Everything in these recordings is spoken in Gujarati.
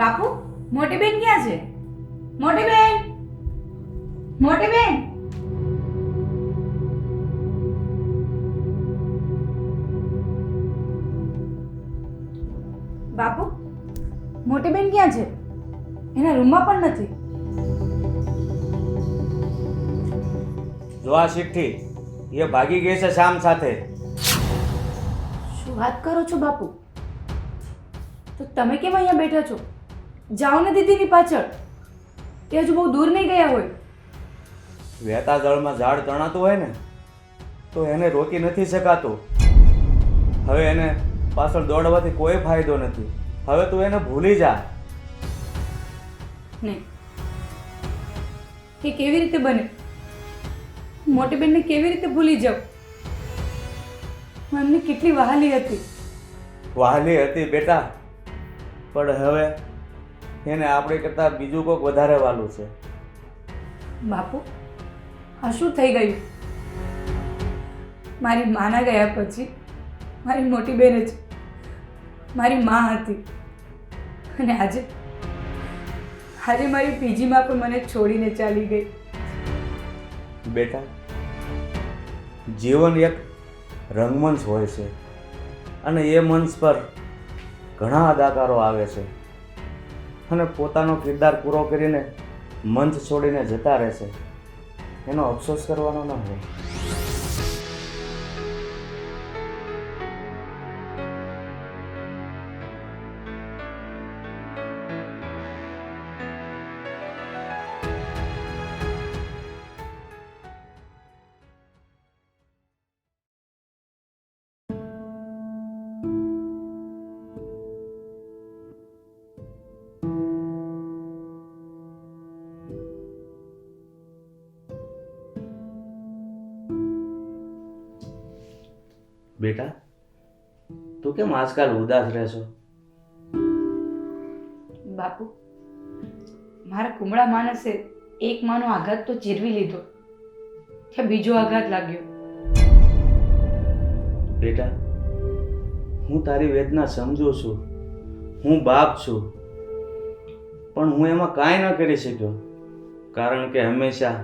બાપુ મોટી બેન ક્યાં છે? મોટી બેન! મોટી બેન! બાપુ મોટી બેન ક્યાં છે? એના રૂમમાં પણ નથી. જો આ ચિઠ્ઠી એ ભાગી ગઈ છે શામ સાથે. શું વાત કરો છો બાપુ? તો તમે કેમ અહીંયા બેઠા છો? જાઓ ને દીદીની પાછળ. કે હજુ બહુ દૂર નહીં ગયા હોય. વહેતા જળમાં ઝાડ તણાતું હોય ને તો એને રોકી નથી શકાતું. હવે એને પાછળ દોડવાથી કોઈ ફાયદો નથી. હવે તું એને ભૂલી જા. નહીં. એ કેવી રીતે બને? મોટી બેનને કેવી રીતે ભૂલી જાઉં? હું એમની કેટલી વહાલી હતી. વહાલી હતી બેટા પણ હવે એને આપણે કરતાં બીજું કોઈક વધારે વાલું છે. બાપુ આ શું થઈ ગયું? મારી માના ગયા પછી મારી મોટી બહેન જ મારી મા હતી. અને આજે આજે મારી પીજીમાં પણ મને છોડીને ચાલી ગઈ. બેટા જીવન એક રંગમંચ હોય છે. અને એ મંચ પર ઘણા અદાકારો આવે છે. અને પોતાનો કિરદાર પૂરો કરીને મંચ છોડીને જતા રહેશે. એનો અફસોસ કરવાનો ન હોય. કેમ આજકાલ ઉદાસ રહેશો? બાપુ મારા કુમળા માણસે એક માનો આઘાત તો ચીરવી લીધો ત્યાં બીજો આઘાત લાગ્યો. બેટા હું તારી વેદના સમજુ છું હું બાપ છું પણ હું એમાં કાંઈ ન કરી શક્યો. કારણ કે હંમેશા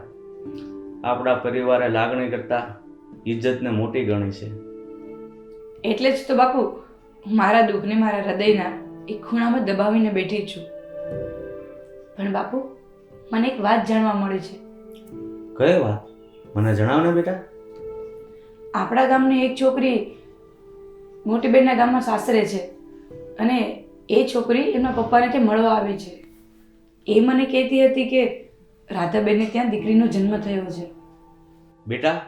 આપણા પરિવારે લાગણી કરતા ઇજ્જતને મોટી ગણી છે. એટલે જ તો બાપુ હું મારા દુઃખને મારા હૃદયના એક ખૂણામાં દબાવીને બેઠી છું. પણ બાપુ મને એક વાત જાણવા મળે છે. કઈ વાત? મને જણાવ ને બેટા. આપણા ગામની એક છોકરી મોટી બેનના ગામમાં સાસરે છે અને એ છોકરી એમના પપ્પાને ત્યાં મળવા આવે છે. એ મને કહેતી હતી કે રાધાબેનને ત્યાં દીકરીનો જન્મ થયો છે. બેટા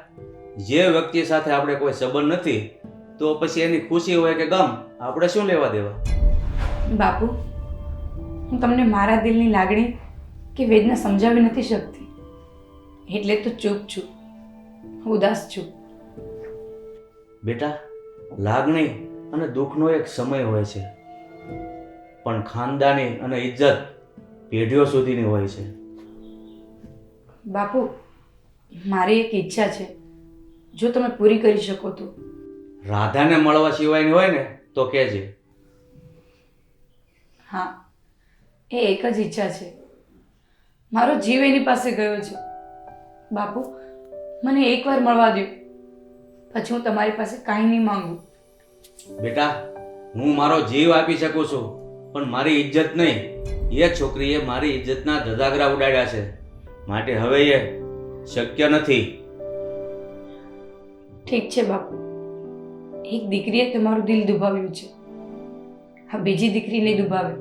જે વ્યક્તિ સાથે આપણે કોઈ સંબંધ નથી તો પછી એની ખુશી હોય કે ગમ આપણે શું લેવા દેવા? બાપુ હું તમને મારા દિલની લાગણી કે વેદના સમજાવી નથી શકતી. એટલે તો ચૂપ છું ઉદાસ છું. બેટા લાગણી અને દુઃખનો એક સમય હોય છે. પણ ખાનદાની અને ઇજ્જત પેઢીઓ સુધીની હોય છે. બાપુ મારી એક ઈચ્છા છે. જો તમે પૂરી કરી શકો તો. રાધાને મળવા સિવાયની હોય ને તો કહેજે. હા એ એક જ ઈચ્છા છે. મારો જીવ એની પાસે ગયો છે. બાપુ મને એકવાર મળવા દો પછી હું તમારી પાસે કાંઈ નહીં માંગુ. બેટા હું મારો જીવ આપી શકું છું પણ મારી ઇજ્જત નહીં. એ છોકરીએ મારી ઇજ્જતના ધજાગરા ઉડાડ્યા છે. માટે હવે એ શક્ય નથી. ઠીક છે બાપુ. એક દીકરીએ તમારું દિલ દુભાવ્યું છે. હા, બીજી દીકરી નહીં દુભાવે.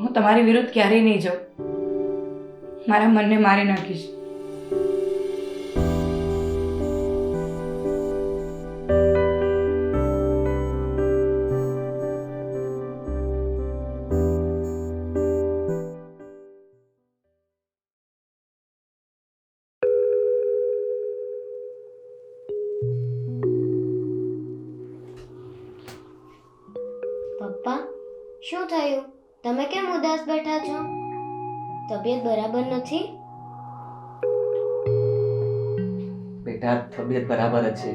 હું તમારી વિરુદ્ધ ક્યારેય નહીં જાઉં. મારા મનને મારી નાખીશ. શું થયું? તમે કેમ ઉદાસ બેઠા છો? તબિયત બરાબર નથી? બેટા તબિયત બરાબર જ છે.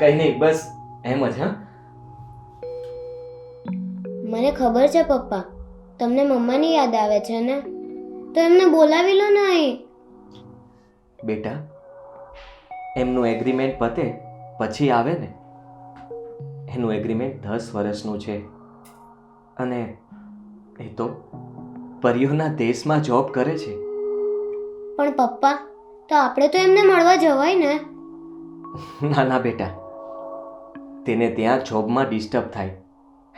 કઈ નહીં બસ એમ જ હા? મને ખબર છે પપ્પા. તમને મમ્માની યાદ આવે છે ને? તો એમને બોલાવી લો ને અહીં. બેટા એમનું એગ્રીમેન્ટ પતે પછી આવે ને? એનું એગ્રીમેન્ટ દસ વર્ષનું છે. અને એ તો પરિયોના દેશમાં જોબ કરે છે. પણ પપ્પા તો આપણે તો એમને મળવા જવાય ને. ના ના બેટા તેને ત્યાં જોબમાં ડિસ્ટર્બ થાય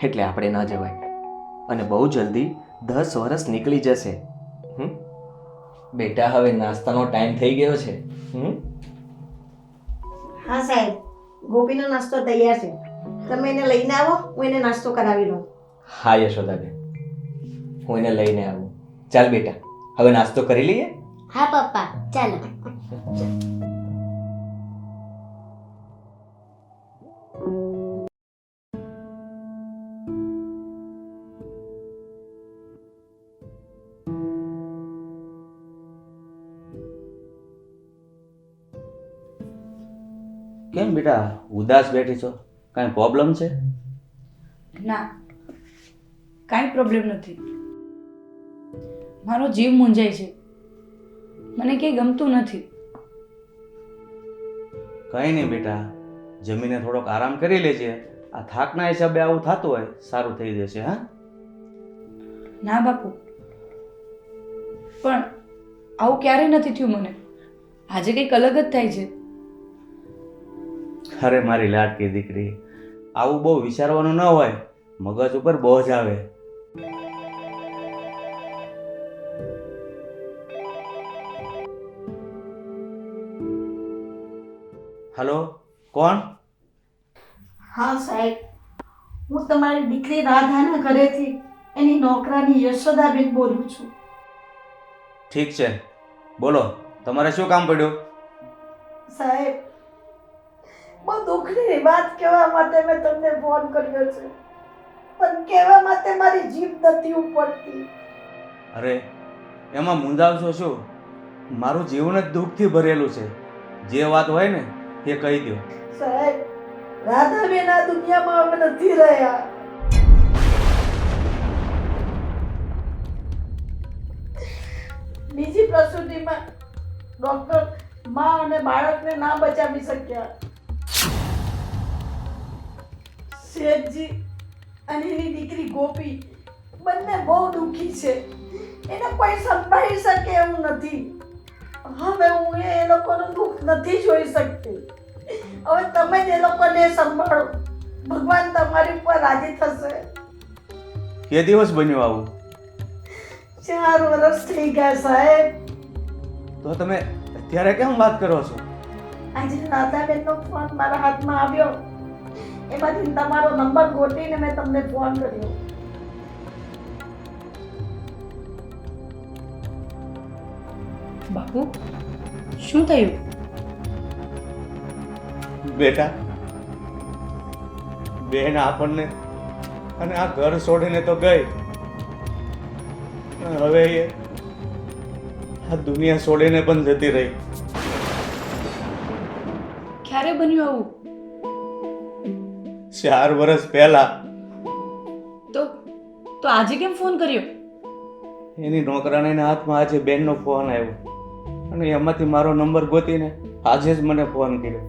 એટલે આપણે ના જવાય. અને બહુ જલ્દી દસ વર્ષ નીકળી જશે. હમ? બેટા હવે નાસ્તાનો ટાઈમ થઈ ગયો છે. હમ? હા સાહેબ ગોપીનો નાસ્તો તૈયાર છે. તમે એને લઈને આવો હું એને નાસ્તો કરાવી લઉં. હા યશોદાબેન. હું એને લઈને આવું. ચાલ બેટા હવે નાસ્તો કરી લઈએ? હા પપ્પા ચાલો. કેમ બેટા ઉદાસ બેઠી છો? કાંઈ પ્રોબ્લેમ છે? ના કાંઈ પ્રોબ્લેમ નથી. મારો જીવ મૂંઝાય છે. મને કંઈ ગમતું નથી. કંઈ નહીં બેટા જમીને થોડોક આરામ કરી લેજે. આ થાકના હિસાબે આવું થતું હોય સારું થઈ જશે હા? ના બાપુ. પણ આવું ક્યારેય નથી થયું મને? આજે કંઈક અલગ જ થાય છે. અરે મારી લાડકી દીકરી આવું બહુ વિચારવાનું ન હોય. મગજ ઉપર બોજ આવે. હલો કોણ? હા સાહેબ. હું તમારી દીકરી રાધાના ઘરેથી એની નોકરાની યશોદાબેન બોલું છું. ઠીક છે. બોલો તમારે શું કામ પડ્યું? સાહેબ બહુ દુઃખની વાત કહેવા માટે મેં તમને ફોન કર્યો છે. પણ કહેવા માટે મારી જીભ નથી ઉપડતી. અરે એમાં મૂંઝાવશો શું? મારું જીવન જ દુઃખથી ભરેલું છે. જે વાત હોય ને એ કહી દો સાહેબ રાધાબેન આ દુનિયામાં અમે નથી રહ્યા. બીજી પ્રસૂતિમાં ડોક્ટરમાં અને બાળકને ના બચાવી શક્યા. શેઠજી અને એની દીકરી ગોપી બંને બહુ દુઃખી છે. એને કોઈ સંભાળી શકે એવું નથી. હવે હું એ લોકોનું દુઃખ નથી જોઈ શકતી. હવે તમે જ એ લોકોને સંભાળો. ભગવાન તમારી ઉપર રાજી થશે. કે દિવસ બન્યું આવું? ચાર વર્ષ થઈ ગયા સાહેબ. તો તમે અત્યારે કેમ વાત કરો છો? આજે રાધાબેનનો ફોન મારા હાથમાં આવ્યો. એમાંથી તમારો નંબર ગોતીને મેં તમને ફોન કર્યો. બાપુ. શું થયું? બેટા બેન આપણને અને આ ઘર છોડીને તો ગઈ. હવે એ આ દુનિયા છોડીને પણ જતી રહી. ક્યારે બન્યું આવું? ચાર વર્ષ પહેલા. તો તો આજે કેમ ફોન કર્યો? એની નોકરાણીના હાથમાં આજે બેનનો ફોન આવ્યો. અને એમાંથી મારો નંબર ગોતીને આજે જ મને ફોન કર્યો.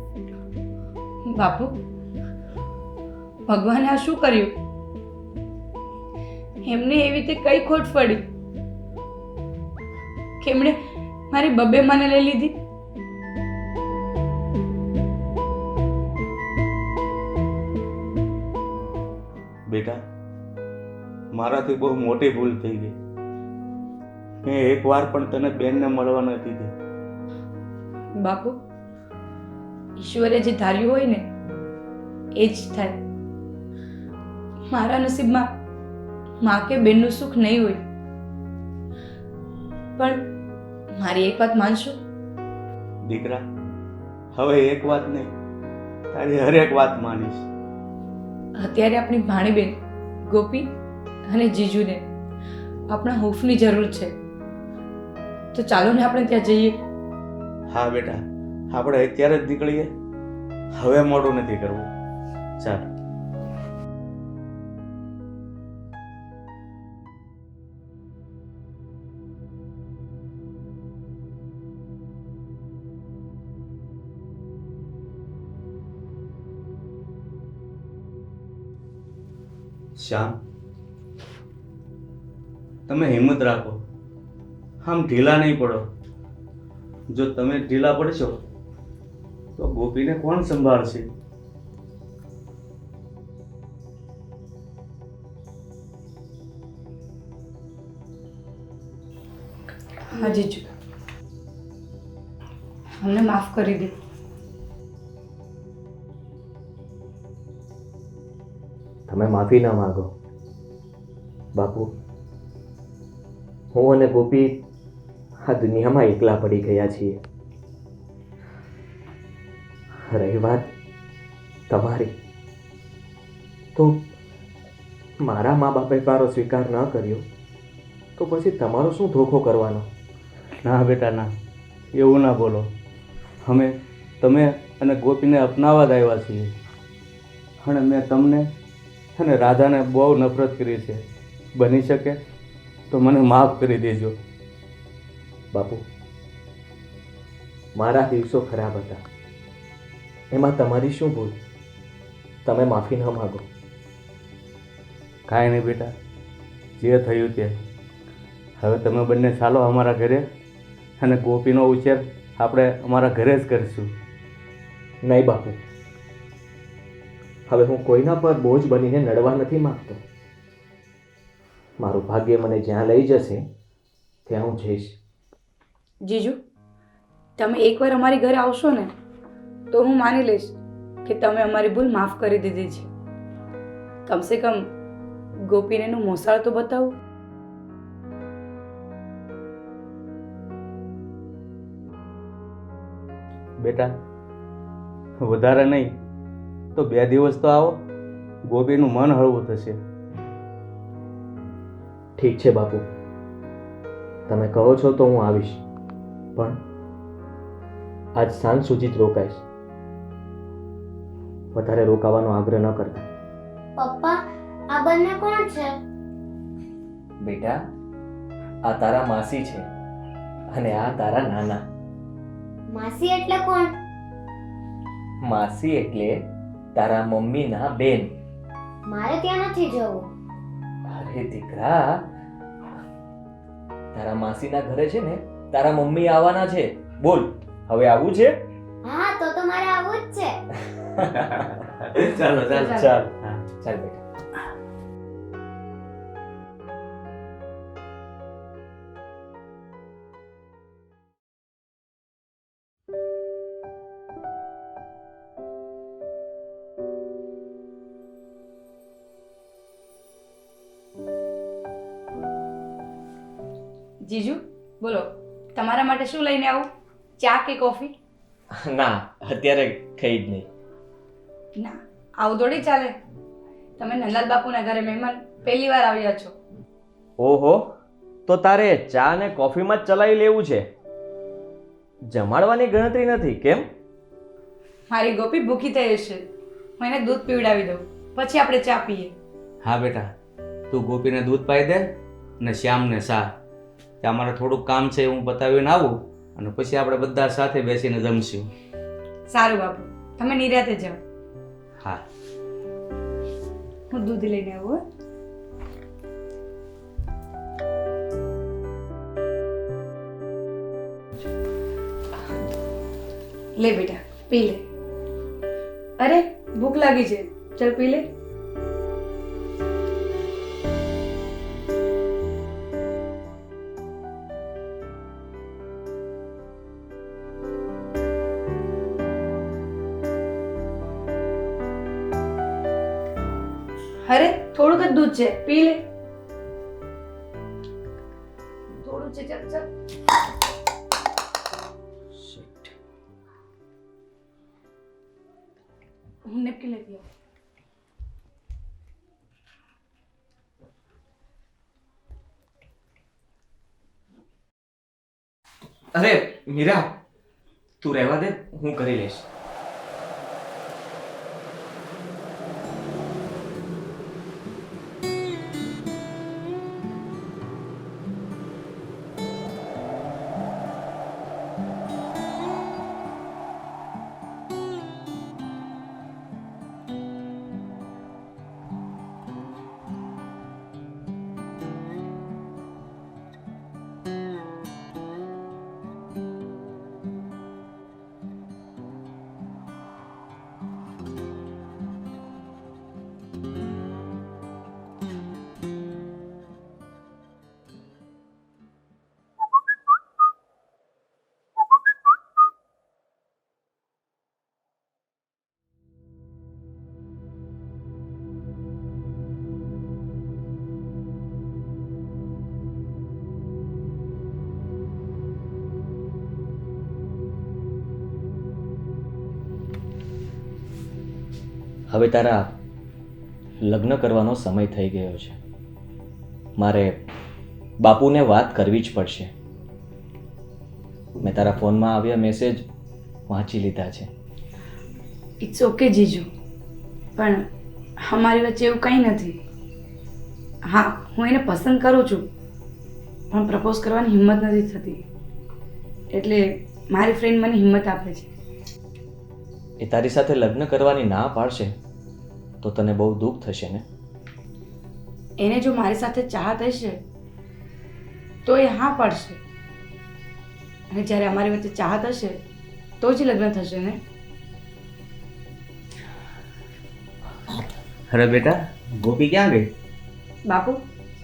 બાપુ ભગવાને આ શું કર્યું? એમને એવી રીતે કઈ ખોટ પડી કે એમણે મારી બબ્બે મને લઈ લીધી? બેટા મારાથી બહુ મોટી ભૂલ થઈ ગઈ. મેં એકવાર પણ તને બેનને મળવા નથી દીધી. બાપુ ઈશ્વરે જે ધાર્યું હોય ને એ જ થાય. મારા નસીબમાં મા કે બેનનું સુખ નહીં હોય. પણ મારી એક વાત માનશો? દીકરા હવે એક વાત નહીં તારી હરેક વાત માનીશ. અત્યારે આપણી ભાણીબેન ગોપી અને જીજુને આપણા હૂફની જરૂર છે. તો ચાલો ને આપણે ત્યાં જઈએ. હા બેટા, આપણે અત્યારે જ નીકળીએ. હવે મોડું નથી કરવું. ચાલ. શ્યામ, તમે હિંમત રાખો. આમ ઢીલા નહીં પડો. જો તમે ઢીલા પડશો તો ગોપીને કોણ સંભાળશે? હા જીજુ અમને માફ કરી દે. તમે માફી ના માગો. બાપુ હું અને ગોપી આ દુનિયામાં એકલા પડી ગયા છીએ. રહી વાત તમારી. તો મારા મા બાપે મારો સ્વીકાર ન કર્યો, તો પછી તમારો શું ધોખો કરવાનો? ના બેટા, ના. એવું ના બોલો. અમે, તમે અને ગોપીને અપનાવવા જ આવ્યા છીએ. અને મેં તમને અને રાધાને બહુ નફરત કરી છે. બની શકે તો મને માફ કરી દેજો. બાપુ મારા દિવસો ખરાબ હતા. એમાં તમારી શું ભૂલ? તમે માફી ન માગો. કાંઈ નહીં બેટા જે થયું તે. હવે તમે બંને ચાલો અમારા ઘરે અને ગોપીનો ઉછેર આપણે અમારા ઘરે જ કરીશું. નહીં બાપુ. હવે હું કોઈના પર બોજ બનીને નડવા નથી માંગતો. મારું ભાગ્ય મને જ્યાં લઈ જશે ત્યાં હું જઈશ. જીજુ તમે એકવાર અમારી ઘરે આવશો ને તો હું માની લઈશ કે તમે અમારી ભૂલ માફ કરી દીધી છે. કમસે કમ ગોપીને એનું મોસાળ તો બતાવો. બેટા વધારે નહીં તો બે દિવસ તો આવો ગોપીનું મન હળવું થશે. ઠીક છે બાપુ. તમે કહો છો તો હું આવીશ. પણ આજ સાંજ સુધી જ રોકાઈશ. વધારે રોકાવાનો આગ્રહ ન કરતા. પપ્પા આ બંને કોણ છે? બેટા આ તારા માસી છે અને આ તારા નાના. માસી એટલે કોણ? માસી એટલે તારા મમ્મીના બેન. મારે ત્યાં નથી જવું. અરે દીકરા તારા માસીના ઘરે છે ને તારા મમ્મી આવવાના છે? બોલ હવે આવું છે? હા તો તો મારે આવું જ છે. ચાલો ચાલો. ચાલ. હા. ચાલ બેટા. જીજુ બોલો. તમારા માટે શું લઈને આવું? ચા કે કોફી? ના અત્યારે ખાઈ જ નહીં. ના આવું થોડી ચાલે. તમે નંદલાલ બાપુના ઘરે મહેમાન પહેલી વાર આવ્યા છો. ઓહો તો તારે ચા ને કોફીમાં જ ચલાવી લેવું છે? જમાડવાની ગણતરી નથી કેમ? મારી ગોપી ભૂખી થઈ હશે. હું એને દૂધ પીવડાવી દઉં. પછી આપણે ચા પીએ. હા બેટા તું ગોપીને દૂધ પાઈ દે ને શ્યામને સા. ત્યાં મારે થોડુંક કામ છે હું બતાવીને આવું અને પછી આપણે બધા સાથે બેસીને જમશું. સારું બાપુ તમે નિરાતે જાઓ. હા. હું દૂધ લઈને આવું હો. લે બેટા પી લે. અરે ભૂખ લાગી છે. ચલ પી લે. દૂધ છે. પી લે થોડું છે ચાલ ચાલ. હું નેપકી લેતી આવું. અરે મીરા તું રહેવા દે હું કરી લઈશ. હવે તારા લગ્ન કરવાનો સમય થઈ ગયો છે. મારે બાપુને વાત કરવી જ પડશે. મેં તારા ફોનમાં આવ્યા મેસેજ વાંચી લીધા છે. ઇટ્સ ઓકે જીજુ. પણ અમારી વચ્ચે એવું કંઈ નથી. હા હું એને પસંદ કરું છું પણ પ્રપોઝ કરવાની હિંમત નથી થતી. એટલે મારી ફ્રેન્ડ મને હિંમત આપે છે. એ તારી સાથે લગ્ન કરવાની ના પાડશે? તો તને બહુ દુઃખ થશે ને? એને જો મારી સાથે ચાહત હશે તો એ હા પાડશે. અને જ્યારે અમારી વચ્ચે ચાહત હશે તો જ લગ્ન થશે ને? અરે બેટા ગોપી ક્યાં ગઈ? બાપુ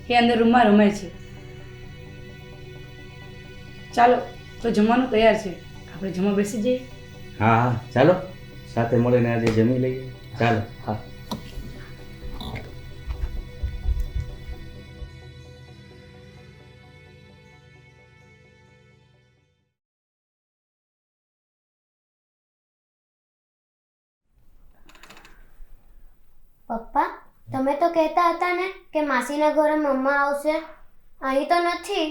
એ અંદર રૂમમાં રમે છે. ચાલો તો જમવાનું તૈયાર છે. આપણે જમવા બેસી જઈએ? હા હા ચાલો. સાથે મળીને આજે જમી લઈએ. ચાલો. હા. કહેતા હતા ને કે માસીના ઘરે મમ્મા આવશે. અહીં તો નથી.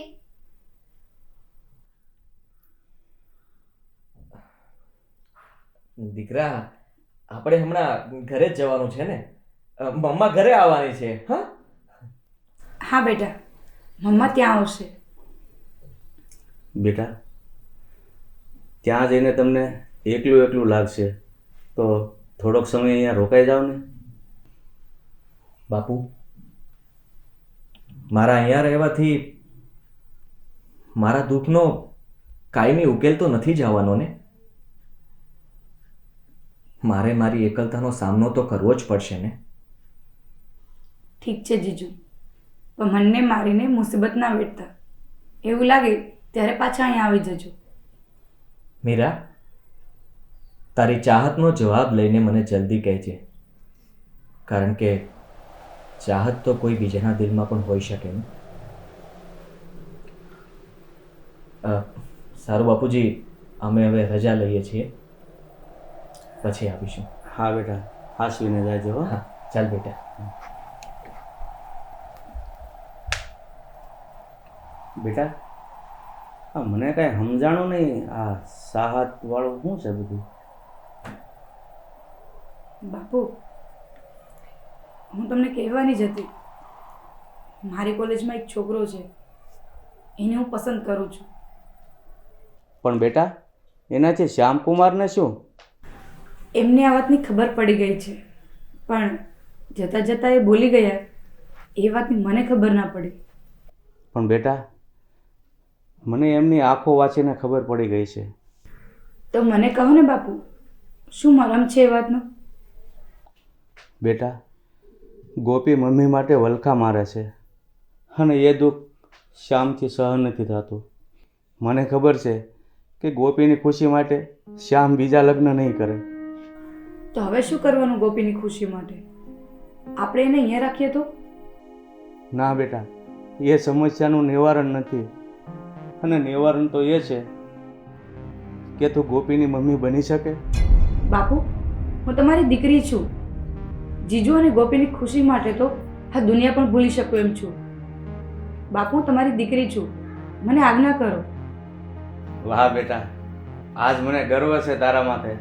દીકરા આપણે હમણાં ઘરે જ જવાનું છે ને? મમ્મા ઘરે આવવાની છે હા? હા બેટા મમ્મા ત્યાં આવશે. બેટા ત્યાં જઈને તમને એકલું એકલું લાગશે. તો થોડોક સમય અહીંયા રોકાઈ જાવ ને? બાપુ મારા અહીંયા રહેવાથી મારા દુઃખનો કાયમી ઉકેલ તો નથી જવાનો ને? મારે મારી એકલતાનો સામનો તો કરવો જ પડશે ને? ઠીક છે જીજુ પણ મનને મારીને મુસીબત ના વેઠતા. એવું લાગે ત્યારે પાછા અહીંયા આવી જજો. મીરા તારી ચાહતનો જવાબ લઈને મને જલ્દી કહેજે. કારણ કે ચાહત તો કોઈ બીજાના દિલમાં પણ હોઈ શકે સારું બાપુજી અમે હવે રજા લઈએ છીએ. પછી આવીશું હા બેટા હાસવીને જાજો હો. હા ચાલ બેટા. બેટા હા મને કાંઈ સમજાણું નહીં આ સાહત વાળું શું છે બધું? બાપુ હું તમને કહેવાની જ હતી. મારી કોલેજમાં એક છોકરો છે. એને હું પસંદ કરું છું. પણ બેટા એનાથી શ્યામકુમારને શું? એમને આ વાતની ખબર પડી ગઈ છે. પણ જતાં જતાં એ બોલી ગયા. એ વાતની મને ખબર ના પડી. પણ બેટા મને એમની આંખો વાંચીને ખબર પડી ગઈ છે. તો મને કહો ને બાપુ શું મરમ છે એ વાતનો? બેટા ગોપી મમ્મી માટે વલખા મારે છે. અને એ દુઃખ શ્યામથી સહન નથી થતું. મને ખબર છે કે ગોપીની ખુશી માટે શ્યામ બીજા લગ્ન નહીં કરે. તો હવે શું કરવાનું ગોપીની ખુશી માટે? આપણે એને અહીંયા રાખીએ તો? ના બેટા એ સમસ્યાનું નિવારણ નથી. અને નિવારણ તો એ છે કે તું ગોપીની મમ્મી બની શકે. બાપુ હું તમારી દીકરી છું. જીજુ અને ગોપીની ખુશી માટે તો આ દુનિયા પણ ભૂલી શકું એમ છું. બાપુ હું તમારી દીકરી છું. મને આજ્ઞા કરો. વાહ બેટા આજ મને ગર્વ છે તારા માથે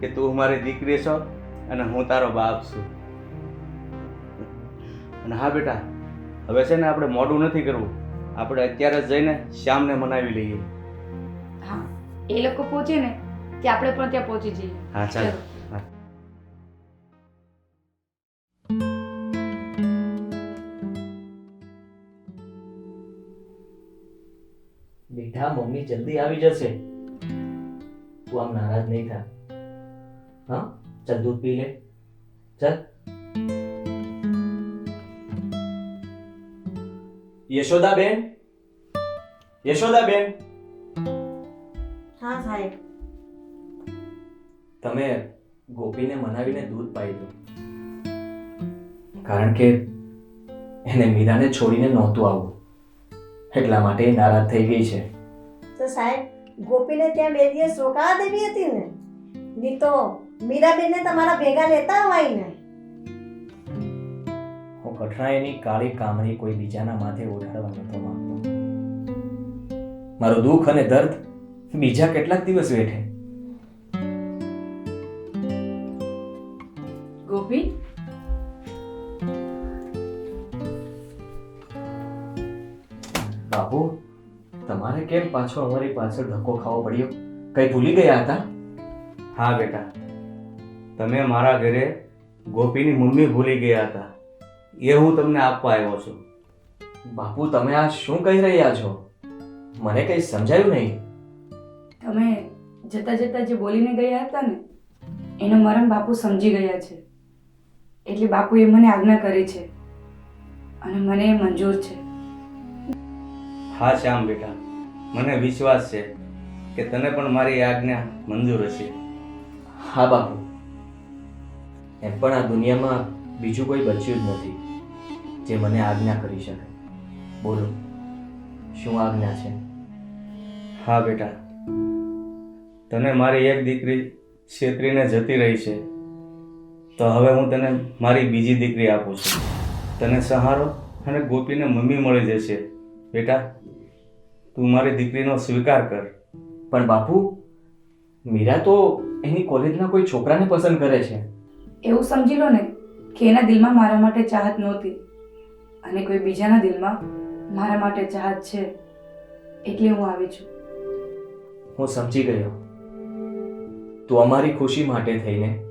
કે તું મારી દીકરી છો અને હું તારો બાપ છું. અને હા બેટા હવે છે ને આપણે મોડું નથી કરવું. આપણે અત્યારે જ જઈને શ્યામને મનાવી લઈએ. હા એ લોકો પહોંચે ને કે આપણે પણ ત્યાં પહોંચી જઈએ. હા ચાલો. બેટા મમ્મી જલ્દી આવી જશે. તું આમ નારાજ નહીં થા. હા? ચાલ દૂધ પી લે. ચાલ. યશોદાબેન? યશોદાબેન? હા સાહેબ. તમે ગોપીને મનાવીને દૂધ પાઈ દો. કારણ કે એને મીરાને છોડીને નહોતું આવવું. એટલા માટે નારાજ થઈ ગઈ છે. સાહેબ, ગોપીને ત્યાં બે દિવસ રોકાવા દેવી હતી ને? નહીં તો મીરાબેનને તમારા ભેગા લેતા હોય ને? હું કઠણાઈની કાળી કામણી કોઈ બીજાના માથે ઓઢાડવા નતો માંગતો. મારું દુઃખ અને દર્દ બીજા કેટલાક દિવસ વેઠે. તમારે કેમ પાછો અમારી પાછળ ધક્કો ખાવો પડ્યો? કઈ ભૂલી ગયા હતા? હા બેટા. તમે મારા ઘરે ગોપીની મમ્મી ભૂલી ગયા હતા. એ હું તમને આપવા આવ્યો છું. બાપુ તમે આ શું કહી રહ્યા છો? મને કઈ સમજાયું નહીં. તમે જતા જતા જે બોલીને ગયા હતા ને એનો મરમ બાપુ સમજી ગયા છે. એટલે બાપુએ મને આજ્ઞા કરી છે. અને મને એ મંજૂર છે. હા શ્યામ બેટા. મને વિશ્વાસ છે કે તને પણ મારી આજ્ઞા મંજૂર હશે. હા બાપુ. એમ પણ આ દુનિયામાં બીજું કોઈ બચ્યું જ નથી જે મને આજ્ઞા કરી શકે. બોલો શું આજ્ઞા છે? હા બેટા. તને મારી એક દીકરી છેતરીને જતી રહી છે. તો હવે હું તને મારી બીજી દીકરી આપું છું. તને સહારો અને ગોપીને મમ્મી મળી જશે. બેટા તું મારી દીકરીનો સ્વીકાર કર. પણ બાપુ મીરા તો એની કોલેજના કોઈ છોકરાને પસંદ કરે છે. એવું સમજી લો ને કે એના દિલમાં મારા માટે ચાહત નહોતી. અને કોઈ બીજાના દિલમાં મારા માટે ચાહત છે એટલે હું આવી છું. હું સમજી ગયો. તું અમારી ખુશી માટે થઈને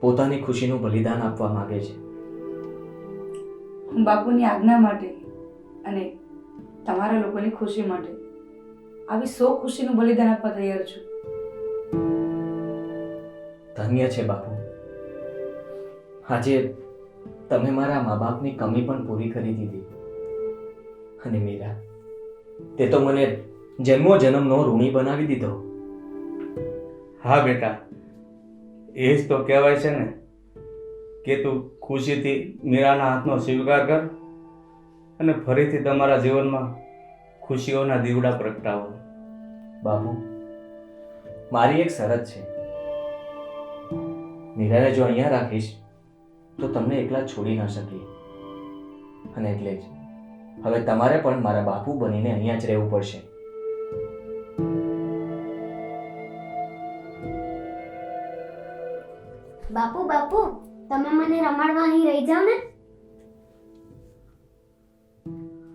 પોતાની ખુશીનું બલિદાન આપવા માંગે છે. હું બાપુની આજ્ઞા માટે અને તમારા લોકોની ખુશી માટે. આવી સો ખુશીનું બલિદાન આપવા તૈયાર છું. ધન્ય છે બાપુ. આજે તમે મારા મા બાપની કમી પણ પૂરી કરી દીધી. અને મીરા તે તો મને જન્મો જન્મનો ઋણી બનાવી દીધો. હા બેટા એ જ તો કહેવાય છે ને કે તું ખુશીથી મીરાના હાથનો સ્વીકાર કર. અને ફરીથી તમારા જીવનમાં ખુશીઓના દીવડા પ્રગટાવો. બાપુ, મારી એક શરત છે. મીરાને જો અહીંયા રાખીશ, તો તમને એકલા છોડી ન શકીએ. અને એટલે જ હવે તમારે પણ મારા બાપુ બનીને અહીંયા જ રહેવું પડશે. બાપુ બાપુ, તમે મને રમાડવા અહીં રહી જાઓ ને?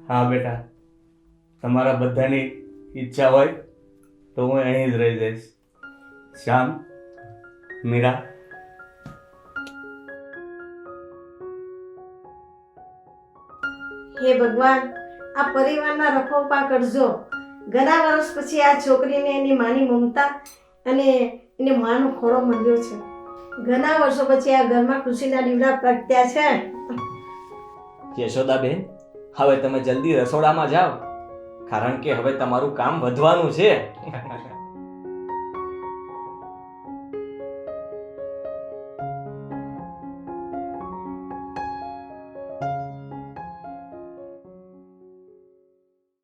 હા બેટા. તમારા બધાની ઈચ્છા હોય તો હું અહીં જ રહી જઈશ. શ્યામ મીરા. હે ભગવાન આ પરિવારના રખોપા કરજો. ઘણા વર્ષ પછી આ છોકરીને એની માની મમતા અને એને માનો ખોળો મળ્યો છે. ઘણા વર્ષો પછી આ ઘરમાં ખુશીના દીવડા પ્રગટ્યા છે. યશોદાબેન હવે તમે જલ્દી રસોડામાં જાઓ. કારણ કે હવે તમારું કામ વધવાનું છે.